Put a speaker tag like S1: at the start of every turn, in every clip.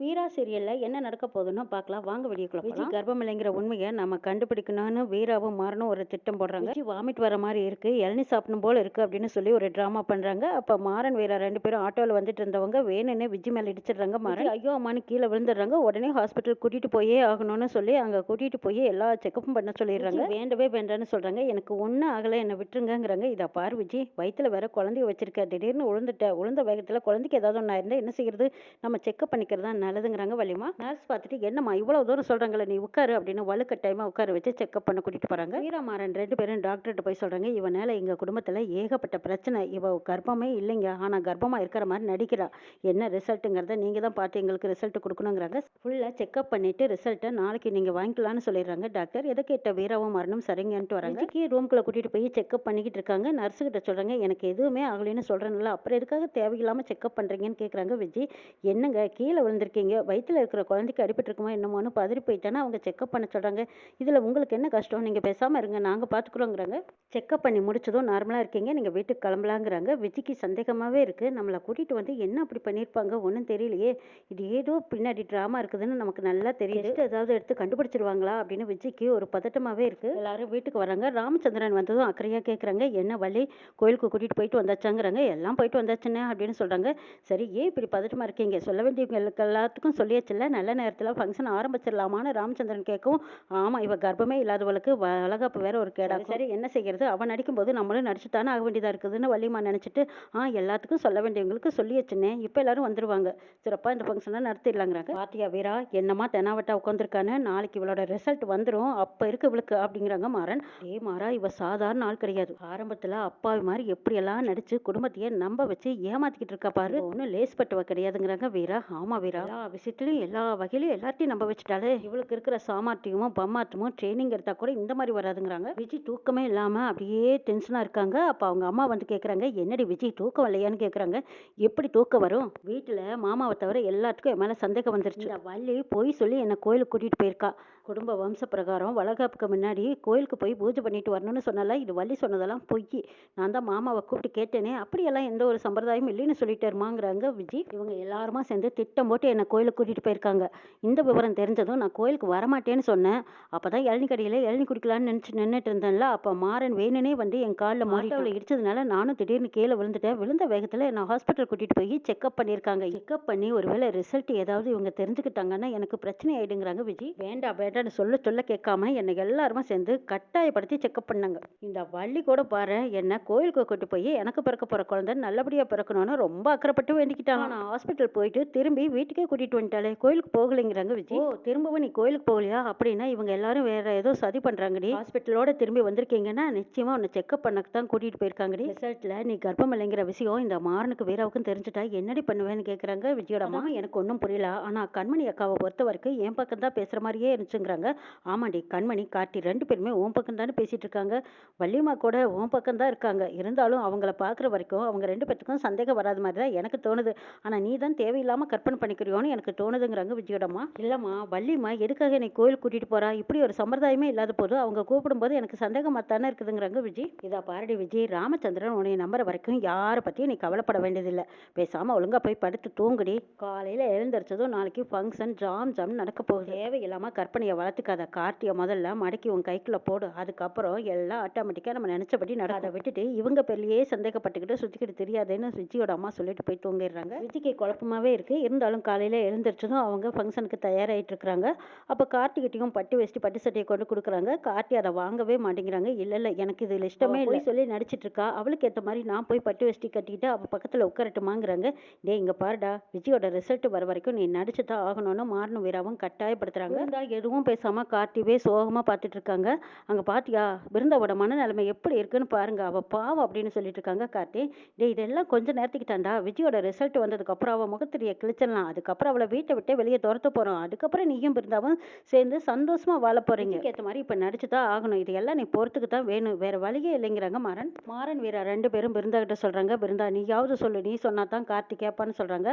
S1: வீரா சீரியல்ல என்ன நடக்க போகுதுன்னு பார்க்கலாம். வாங்க வீடியோக்குள்ள விஜய் கர்ப்பம் இல்லைங்கிற உண்மையை நம்ம கண்டுபிடிக்கணும்னு வீராவும் மாறனும் ஒரு திட்டம் போடுறாங்க. விஜய் வாமிட் வர மாதிரி இருக்கு. இளநீ சாப்பிடணும் போல இருக்கு அப்படின்னு சொல்லி ஒரு டிராமா பண்றாங்க. அப்ப மாறன் வீரா ரெண்டு பேரும் ஆட்டோல வந்துட்டு இருந்தவங்க வேணும்னு விஜய் மேல இடிச்சிடுறாங்க மாறன். ஐயோ அம்மான்னு கீழே விழுந்துடுறாங்க. உடனே ஹாஸ்பிட்டல் கூட்டிட்டு போயே ஆகணும்னு சொல்லி அங்க கூட்டிட்டு போய் எல்லா செக்கப்பும் பண்ண சொல்லிடுறாங்க. வேண்டவே வேண்டாம்னு சொல்றாங்க. எனக்கு ஒன்றும் ஆகலை என்னை விட்டுருங்கங்கிறாங்க. இதை பாரு விஜய் வயித்துல வேற குழந்தைய வச்சிருக்க. திடீர்னு விழுந்துட்ட விழுந்த வேகத்துல குழந்தைக்கு ஏதாவது ஒன்றா இருந்தால் என்ன செய்யறது? நம்ம செக்கப் பண்ணிக்கிறது நல்லதுங்கிறாங்க வள்ளிமா நர்ஸ் பார்த்துட்டு என்னம்மா இவ்வளோ தூரம் சொல்கிறாங்களே நீ உட்காரு அப்படின்னு வலுக்கட்டாயமா உட்கார வச்சு செக்கப் பண்ண கூட்டிகிட்டு போகிறாங்க வீரமாறன் ரெண்டு பேரும் டாக்டர்கிட்ட போய் சொல்கிறாங்க இவனால் எங்கள் குடும்பத்தில் ஏகப்பட்ட பிரச்சனை. இவ கர்ப்பமே இல்லைங்க. ஆனால் கர்ப்பமாக இருக்கிற மாதிரி நடிக்கிறா. என்ன ரிசல்ட்டுங்கிறத நீங்கள் தான் பார்த்து எங்களுக்கு ரிசல்ட் கொடுக்கணுங்கிறாங்க. ஃபுல்லாக செக்கப் பண்ணிவிட்டு ரிசல்ட்டை நாளைக்கு நீங்கள் வாங்கிக்கலாம்னு சொல்லிடுறாங்க டாக்டர் எதை கேட்ட வீராவும் மரணம் சரிங்கன்ட்டு வராங்க. விஜய்க்கு ரூம்குள்ளே கூட்டிகிட்டு போய் செக்கப் பண்ணிக்கிட்டு இருக்காங்க. நர்ஸு கிட்ட எனக்கு எதுவுமே ஆகலைன்னு சொல்கிறேன்ல அப்புறம் எதுக்காக தேவையில்லாமல் செக்கப் பண்ணுறீங்கன்னு கேட்குறாங்க விஜய் என்னங்க கீழே இருக்கீங்க வயிற்றுல இருக்கிற குழந்தைக்கு அடிபட்டிருக்குமா என்னமோன்னு பதறி போயிட்டேன்னா அவங்க செக்கப் பண்ண சொல்கிறாங்க இதில் உங்களுக்கு என்ன கஷ்டம்? நீங்கள் பேசாமல் இருங்க நாங்கள் பார்த்துக்குறோங்கிறாங்க செக்கப் பண்ணி முடிச்சதும் நார்மலாக இருக்கீங்க நீங்கள் வீட்டுக்கு கிளம்பலாங்கிறாங்க. விஜய்க்கு சந்தேகமாகவே இருக்குது நம்மளை கூட்டிகிட்டு வந்து என்ன அப்படி பண்ணியிருப்பாங்க ஒன்றும் தெரியலையே. இது ஏதோ பின்னாடி ட்ராமா இருக்குதுன்னு நமக்கு நல்லா தெரியுது. ஏதாவது எடுத்து கண்டுபிடிச்சிருவாங்களா அப்படின்னு விஜய்க்கு ஒரு பதட்டமாகவே இருக்குது எல்லாரும் வீட்டுக்கு வராங்க. ராமச்சந்திரன் வந்ததும் அக்கறையாக கேட்குறாங்க என்ன வழி கோயிலுக்கு கூட்டிட்டு போயிட்டு வந்தாச்சாங்கிறாங்க. எல்லாம் போயிட்டு வந்தாச்சுன்னு அப்படின்னு சொல்கிறாங்க சரி ஏன் இப்படி பதட்டமாக இருக்கீங்க? சொல்ல வேண்டியவங்களுக்கெல்லாம் எல்லாத்துக்கும் சொல்லியாச்சுல்ல? நல்ல நேரத்துல ஃபங்க்ஷன் ஆரம்பிச்சிடலாமான்னு ராமச்சந்திரன் கேட்கவும் ஆமா இவ கர்ப்பமே இல்லாதவளுக்கு வளகாப்பு வேற ஒரு கேடா சரி என்ன செய்யறது? அவன் நடிக்கும்போது நம்மளும் நடிச்சுத்தானே ஆக வேண்டியதா இருக்குதுன்னு வள்ளிமா நினைச்சிட்டு ஆ எல்லாத்துக்கும் சொல்ல வேண்டியவங்களுக்கு சொல்லியாச்சுன்னே இப்போ எல்லாரும் வந்துருவாங்க. சிறப்பா இந்த ஃபங்க்ஷனை நடத்திடலாங்கிறாங்க. பாத்தியா வீரா என்னமா தெனாவட்டா உட்காந்துருக்கான்னு நாளைக்கு இவளோட ரிசல்ட் வந்துரும் அப்ப இருக்கு இவளுக்கு அப்படிங்கிறாங்க மாறன். ஏ மாறா இவ சாதாரண ஆள் கிடையாது. ஆரம்பத்துல அப்பாவி மாதிரி எப்படியெல்லாம் நடிச்சு குடும்பத்தையே நம்ப வச்சு ஏமாத்திக்கிட்டு இருக்கா பாரு. ஒன்றும் லேஸ் பட்டவ கிடையாதுங்கிறாங்க வீரா. ஆமா வீரா. எல்லா விஷயத்துலையும் எல்லா வகையிலும் எல்லாத்தையும் நம்ப வச்சுட்டாலே இவளுக்கு இருக்கிற சாமர்த்தியமும் பம்மாற்றமும் ட்ரைனிங் எடுத்தா கூட இந்த மாதிரி வராதுங்கிறாங்க. விஜய் தூக்கமே இல்லாம அப்படியே டென்ஷனா இருக்காங்க. அப்ப அவங்க அம்மா வந்து கேக்குறாங்க என்னடி விஜய் தூக்கம் இல்லையான்னு? கேக்குறாங்க. எப்படி தூக்கம் வரும்? வீட்டுல மாமாவை தவிர எல்லாத்துக்கும் என் மேல சந்தேகம் வந்துருச்சு. இந்த வள்ளி போய் சொல்லி என்னை கோயிலுக்கு கூட்டிட்டு போயிருக்கா. குடும்ப வம்ச பிரகாரம் வளகாப்புக்கு முன்னாடி கோயிலுக்கு போய் பூஜை பண்ணிட்டு வரணும்னு சொன்னால இது வள்ளி சொன்னதெல்லாம் பொய். நான் தான் மாமாவை கூப்பிட்டு கேட்டேனே அப்படியெல்லாம் எந்த ஒரு சம்பிரதாயமும் இல்லைன்னு சொல்லிட்டாருமாங்கிறாங்க விஜய். இவங்க எல்லாருமா சேர்ந்து திட்டம் போட்டு என்னை கோயிலுக்கு கூட்டிட்டு போயிருக்காங்க. இந்த விவரம் தெரிஞ்சதும் நான் கோயிலுக்கு வரமாட்டேன்னு சொன்னேன். அப்பதான் இளநீ கடையில இளநீ குடிக்கலாம்னு நினைச்சு நின்னுட்டு இருந்தேன்ல அப்ப மாறன் வேணுனே வந்து என் காலில் மாட்டோவில் இடிச்சதுனால நானும் திடீர்னு கீழே விழுந்துட்டேன். விழுந்த வேகத்துல நான் ஹாஸ்பிட்டல் கூட்டிட்டு போய் செக்அப் பண்ணியிருக்காங்க. செக்அப் பண்ணி ஒருவேளை ரிசல்ட் ஏதாவது இவங்க தெரிஞ்சுக்கிட்டாங்கன்னா எனக்கு பிரச்சனை ஆயிடுங்கிறாங்க விஜய் வேண்டாம் வேண்டாம்னு சொல்ல சொல்ல கேட்காம என்னை எல்லாருமா சேர்ந்து கட்டாயப்படுத்தி செக்அப் பண்ணாங்க. இந்த வள்ளி கூட பாரு என்ன கோயிலுக்கு கூட்டு போய் எனக்கு பிறக்க போற குழந்தை நல்லபடியா பிறக்கணும்னு ரொம்ப அக்கறைப்பட்டு வேண்டிக்கிட்டாங்க நான் ஹாஸ்பிட்டல் போயிட்டு திரும்பி வீட்டுக்கே கூட்டிட்டு வந்துட்டாலே கோயிலுக்கு போகலைங்கிறாங்க விஜய் ஓ திரும்பவும் நீ கோயிலுக்கு போகலையா? அப்படின்னா இவங்க எல்லாரும் வேற ஏதோ சதி பண்றாங்கடி. ஹாஸ்பிட்டலோட திரும்பி வந்திருக்கீங்கன்னா நிச்சயமா உன்னை செக்அப் பண்ணக்கு தான் கூட்டிட்டு போயிருக்காங்கடி. ரிசல்ட்ல நீ கர்ப்பம் இல்லைங்கிற விஷயம் இந்த மாறனுக்கு வீராவுக்கும் தெரிஞ்சுட்டா என்னடி பண்ணுவேன்னு கேக்குறாங்க விஜயோட அம்மா. எனக்கு ஒன்றும் புரியல. ஆனா கண்மணி அக்காவை பொறுத்த வரைக்கும் என் பக்கம் தான் பேசுற மாதிரியே இருந்துச்சுங்கிறாங்க. ஆமாண்டி கண்மணி கார்த்தி ரெண்டு பேருமே உன் பக்கம் தானே பேசிட்டு இருக்காங்க. வள்ளிமா கூட உன் பக்கம் தான் இருக்காங்க. இருந்தாலும் அவங்கள பார்க்குற வரைக்கும் அவங்க ரெண்டு பேத்துக்கும் சந்தேகம் வராத மாதிரி தான் எனக்கு தோணுது. ஆனா நீ தான் தேவையில்லாம கற்பனை பண்ணிக்கிறியோன்னு எனக்கு தோணுதுங்கிறாங்க விஜயோடம்மா. இல்லைம்மா வள்ளிம்மா எதுக்காக என்னை கோயில் கூட்டிகிட்டு போகிறா இப்படி ஒரு சம்பிரதாயமே இல்லாத போது அவங்க கூப்பிடும்போது எனக்கு சந்தேகமாக தானே இருக்குதுங்கிறாங்க விஜய். இதா பாரடி விஜய் ராமச்சந்திரன் உன்னை நம்புற வரைக்கும் யாரை பற்றியும் நீ கவலைப்பட வேண்டியதில்லை. பேசாமல் ஒழுங்கா போய் படுத்து தூங்குடி. காலையில் எழுந்திரிச்சதும் நாளைக்கு ஃபங்க்ஷன் ஜாம் ஜாம் நடக்க போகுது. தேவையில்லாம கற்பனையை வளர்த்துக்காத கார்த்தியை முதல்ல மடக்கி உன் கைக்குள்ளே போடு. அதுக்கப்புறம் எல்லாம் ஆட்டோமேட்டிக்காக நம்ம நினச்சபடி நடக்கும். அதை விட்டுட்டு இவங்க பேர்லேயே சந்தேகப்பட்டுக்கிட்டு சுற்றிக்கிட்டு தெரியாதுன்னு விஜயோட அம்மா சொல்லிட்டு போய் தூங்கிடுறாங்க. விஜய்க்கு குழப்பமாவே இருக்குது இருந்தாலும் காலையில் எழுந்திரிச்சதும் அவங்க ஃபங்க்ஷனுக்கு தயாராயிட்டு இருக்காங்க அப்ப கார்த்திகிட்டையும் பட்டு வேஷ்டி பட்டு சட்டையை கொண்டு கொடுக்குறாங்க. கார்த்தி அதை வாங்கவே மாட்டேங்கிறாங்க. இல்ல இல்ல எனக்கு இதுல இஷ்டமே இல்லை. சொல்லி நடிச்சிட்டு இருக்கா அவளுக்கு ஏத்த மாதிரி நான் போய் பட்டு வேஷ்டி கட்டிக்கிட்டு அவ பக்கத்துல உட்காரட்டுமாங்கிறாங்க. டேய் இங்க பாருடா. விஜயோட ரிசல்ட் வர வரைக்கும் நீ நடிச்சு தான் ஆகணும்னு மாறணும் வீராவும் கட்டாயப்படுத்துறாங்க. இருந்தா எதுவும் பேசாம கார்த்திவே சோகமா பார்த்துட்டு இருக்காங்க அங்க பாத்தியா? பிருந்தாவோட மனநிலைமை எப்படி இருக்குன்னு பாருங்க. அவ பாவம் அப்படின்னு சொல்லிட்டு இருக்காங்க கார்த்தி. டேய் இதெல்லாம் கொஞ்ச நேரத்துக்கு தாண்டா விஜயோட ரிசல்ட் வந்ததுக்கு அப்புறம் அவ முகத்திரிய கிழிச்சிடலாம். அதுக்கப்புறம் அவளை வீட்டை விட்டே வெளியே துரத்த போறோம் அதுக்கப்புறம் நீயும் பிருந்தாவும் சேர்ந்து சந்தோஷமா வாழ போறீங்க. ஏத்த மாதிரி இப்ப நடிச்சு தான் ஆகணும். இது எல்லாம் நீ பொறுத்துக்கு தான் வேணும். வேற வழியே இல்லைங்கிறாங்க மாறன். மாறன் வீரா ரெண்டு பேரும் பிருந்தா கிட்ட சொல்றாங்க. பிருந்தா நீயாவது சொல்லு. நீ சொன்னா தான் கார்த்தி கேட்பான்னு சொல்றாங்க.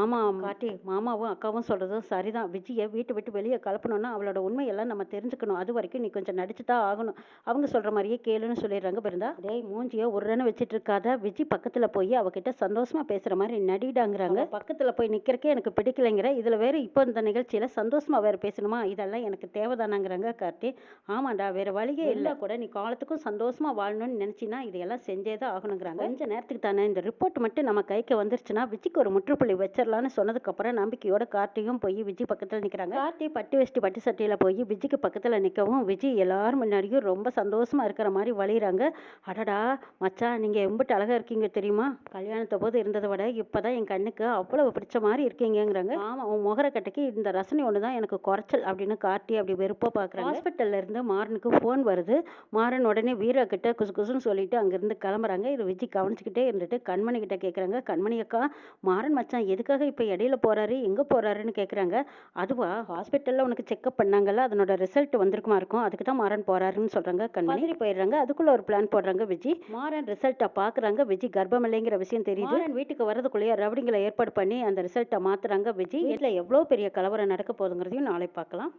S1: ஆமா கார்த்தி மாமாவும் அக்காவும் சொல்றதும் சரிதான். விஜயை வீட்டை விட்டு வெளியே கலப்பணும்னா அவளோட உண்மையெல்லாம் நம்ம தெரிஞ்சுக்கணும். அது வரைக்கும் நீ கொஞ்சம் நடிச்சு தான் ஆகணும். அவங்க சொல்ற மாதிரியே கேளுன்னு சொல்லிடுறாங்க பிருந்தா. டேய் மூஞ்சிய உருன்னு வச்சிட்டு இருக்காத. விஜய் பக்கத்துல போய் அவகிட்ட சந்தோஷமா பேசுற மாதிரி நடிடாங்கிறாங்க. பக்கத்துல போய் நிக்கிறக்கே எனக்கு பிடிக்கலைங்கிற இதில் வேறு இப்போ இந்த நிகழ்ச்சியில் சந்தோஷமா வேறு பேசணுமா? இதெல்லாம் எனக்கு தேவைதானாங்கிறாங்க கார்த்தி. ஆமாண்டா வேறு வழியே இல்லை. கூட நீ காலத்துக்கும் சந்தோஷமா வாழணும்னு நினச்சினா இதையெல்லாம் செஞ்சே தான் ஆகணுங்கிறாங்க. கொஞ்ச நேரத்துக்கு தானே இந்த ரிப்போர்ட் மட்டும் நம்ம கைக்கு வந்துருச்சுன்னா விஜய்க்கு ஒரு முற்றுப்புள்ளி வச்சிடலான்னு சொன்னதுக்கப்புறம் நம்பிக்கையோட கார்த்தியும் போய் விஜய் பக்கத்தில் நிற்கிறாங்க கார்த்தி பட்டு வேஷ்டி பட்டு சட்டையில் போய் விஜய்க்கு பக்கத்தில் நிற்கவும் விஜய் எல்லாரும் முன்னாடியும் ரொம்ப சந்தோஷமா இருக்கிற மாதிரி வழிகிறாங்க அடடா மச்சான் நீங்கள் எம்பிட்டு அழகாக இருக்கீங்க தெரியுமா? கல்யாணத்தை போது இருந்ததை விட இப்போ தான் என் கண்ணுக்கு அவ்வளவு பிடிச்ச மாதிரி இருக்கீங்கங்கிறாங்க ஆமாம் உன் முகர கட்டைக்கு இந்த ரசனை ஒன்று தான் எனக்கு குறைச்சல் அப்படின்னு கார்த்தி அப்படி வெறுப்பாக பார்க்குறாங்க. ஹாஸ்பிட்டல்ல இருந்து மாறனுக்கு ஃபோன் வருது. மாறன் உடனே வீரா கிட்ட குசு குசுன்னு சொல்லிட்டு அங்கேருந்து கிளம்புறாங்க. இது விஜய் கவனிச்சுக்கிட்டே இருந்துட்டு கண்மணி கிட்ட கேட்குறாங்க கண்மணி அக்கா மாறன் மச்சான் எதுக்காக இப்போ இடையில போறாரு? எங்கே போறாருன்னு கேட்குறாங்க அதுவா ஹாஸ்பிட்டலில் உனக்கு செக்அப் பண்ணாங்கல்ல அதனோட ரிசல்ட் வந்திருக்குமா இருக்கும்? அதுக்கு தான் மாறன் போறாருன்னு சொல்றாங்க கண்மணி. போயிடுறாங்க. அதுக்குள்ள ஒரு பிளான் போடுறாங்க விஜய் மாறன் ரிசல்ட்டை பார்க்குறாங்க. விஜய் கர்ப்பம் இல்லைங்கிற விஷயம் தெரியுது. வீட்டுக்கு வரதுக்குள்ளேயே ரவுடிங்களை ஏற்பாடு பண்ணி அந்த ரிசல்ட்டை மாத்துறாங்க விஜய் வீட்டில் எவ்வளோ பெரிய கலவரம் நடக்க போகுதுங்கிறதையும் நாளை பார்க்கலாம்.